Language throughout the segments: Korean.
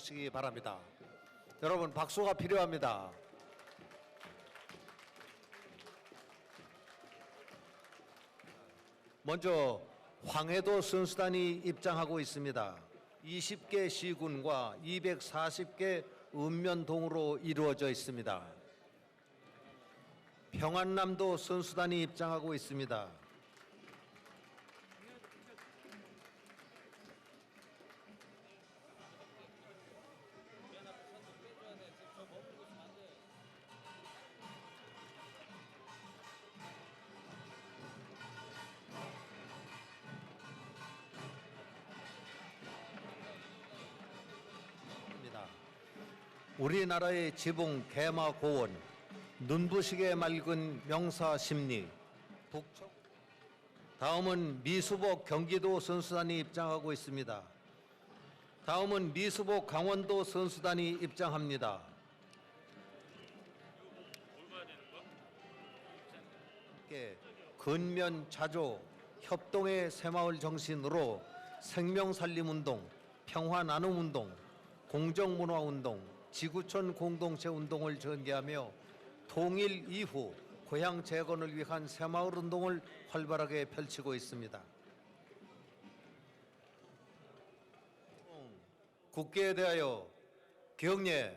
주시기 바랍니다. 여러분 박수가 필요합니다. 먼저 황해도 선수단이 입장하고 있습니다. 20개 시군과 240개 읍면동으로 이루어져 있습니다. 평안남도 선수단이 입장하고 있습니다. 우리나라의 지붕 개마 고원, 눈부시게 맑은 명사 심리, 북청. 다음은 미수복 경기도 선수단이 입장하고 있습니다. 다음은 미수복 강원도 선수단이 입장합니다. 함께 근면 자조 협동의 새마을 정신으로 생명 살림 운동, 평화 나눔 운동, 공정문화 운동, 지구촌 공동체 운동을 전개하며 통일 이후 고향 재건을 위한 새마을 운동을 활발하게 펼치고 있습니다. 국기에 대하여 경례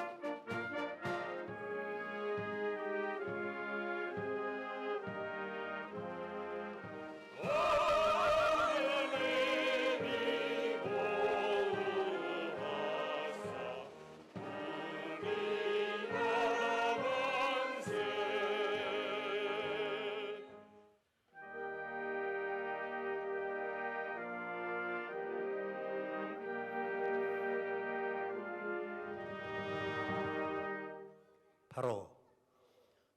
바로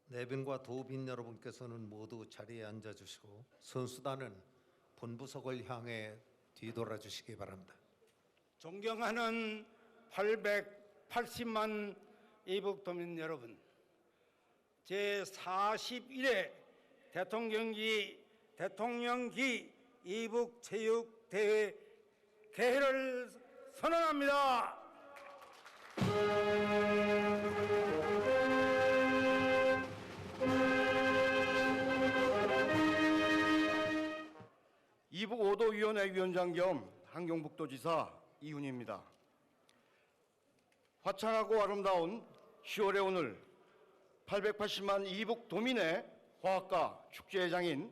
내빈과 도빈 여러분께서는 모두 자리에 앉아 주시고 선수단은 본부석을 향해 뒤돌아 주시기 바랍니다. 존경하는 880만 이북 도민 여러분, 제 41회 대통령기 대통령기 이북 체육 대회 개회를 선언합니다. 이북 5도 위원회 위원장 겸 한경북도지사 이훈입니다. 화창하고 아름다운 10월의 오늘 880만 이북 도민의 화학과 축제장인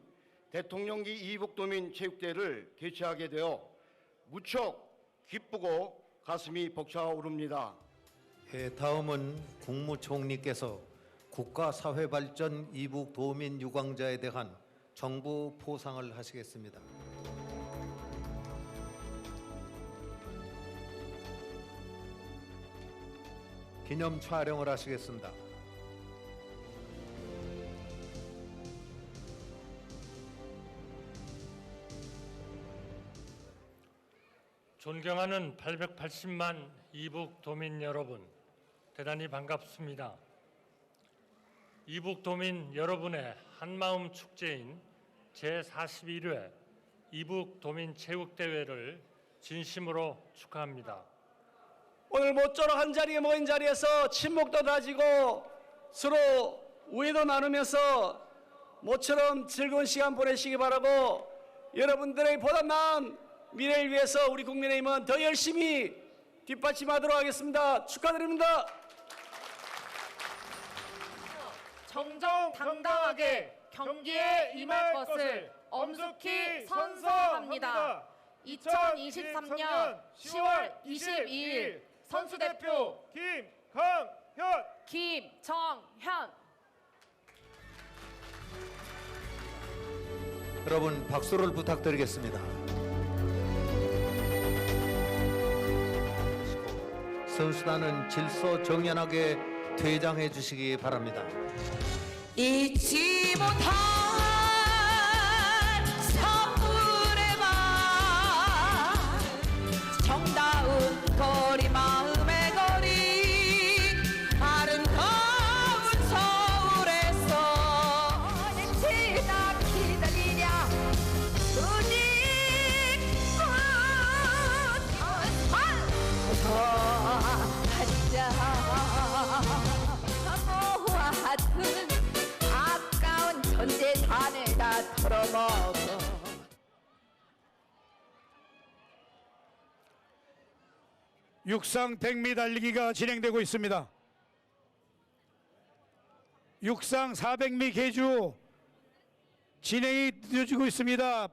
대통령기 이북 도민 체육대회를 개최하게 되어 무척 기쁘고 가슴이 벅차오릅니다. 예, 다음은 국무총리께서 국가사회발전 이북 도민 유광자에 대한 정부 포상을 하시겠습니다. 기념 촬영을 하시겠습니다. 존경하는 880만 이북 도민 여러분, 대단히 반갑습니다. 이북 도민 여러분의 한마음 축제인 제41회 이북 도민 체육대회를 진심으로 축하합니다. 오늘 모쪼록 한 자리에 모인 자리에서 친목도 다지고 서로 우애도 나누면서 모처럼 즐거운 시간 보내시기 바라고 여러분들의 보다 나은 미래를 위해서 우리 국민의힘은 더 열심히 뒷받침하도록 하겠습니다. 축하드립니다. 정정당당하게 경기에 임할 것을 엄숙히 선서합니다. 2023년 10월 22일 선수 대표 김강현 김정현 여러분 박수를 부탁드리겠습니다. 선수단은 질서 정연하게 퇴장해 주시기 바랍니다. 잊지 못할 털어먹어 육상 100m 달리기가 진행되고 있습니다. 육상 400미 계주 진행이 늦어지고 있습니다.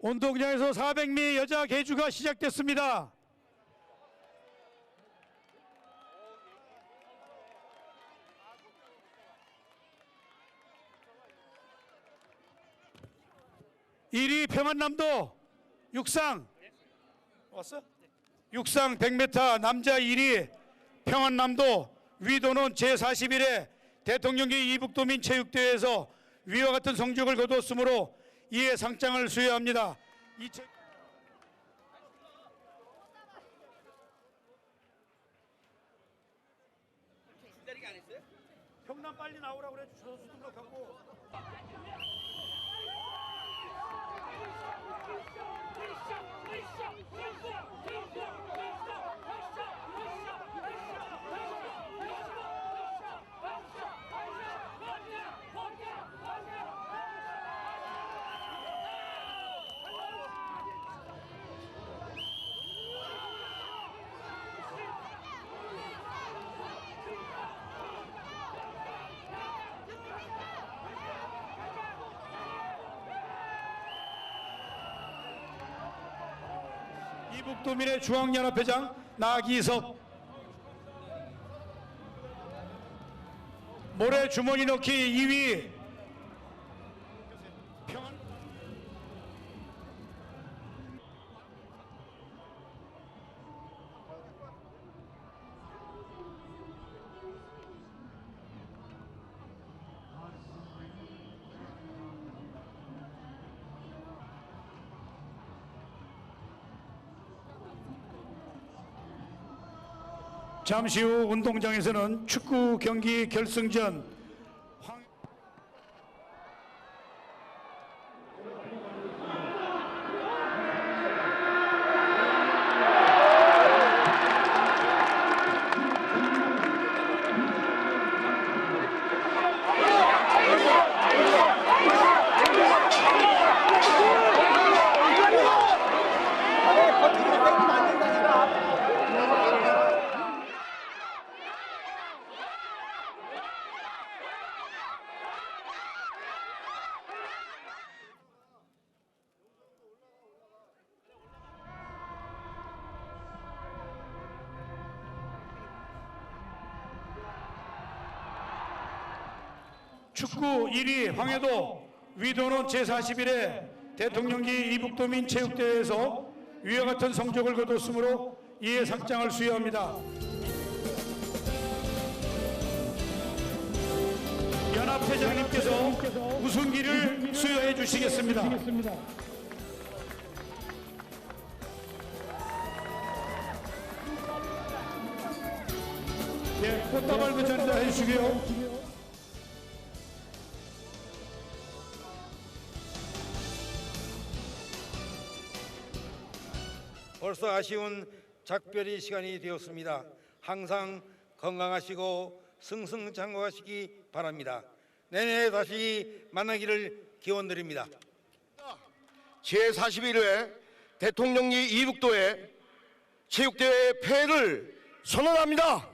운동장에서 400미 여자 계주가 시작됐습니다. 일위 평안남도 육상. 왔어? 육상 100m 남자 1위 평안남도. 위도는 제41회 대통령기 이북도민 체육대회에서 위와 같은 성적을 거두었으므로 이에 상장을 수여합니다. 평남 빨리 나오라고 그래. 선수 등록하고 Russia! Russia! Russia! Russia! Russia! 북도민의 중앙연합회장 나기섭. 모래 주머니 넣기 2위 잠시 후 운동장에서는 축구 경기 결승전 축구 1위 황해도 위도는 제41회 대통령기 이북도민 체육대회에서 위와 같은 성적을 거뒀으므로 이에 상장을 수여합니다. 연합회장님께서 우승기를 수여해 주시겠습니다. 예, 꽃다발도 전달해 주시고요. 벌써 아쉬운 작별의 시간이 되었습니다. 항상 건강하시고 승승장구하시기 바랍니다. 내년에 다시 만나기를 기원드립니다. 제41회 대통령리 이북도의 체육대회 폐를 선언합니다.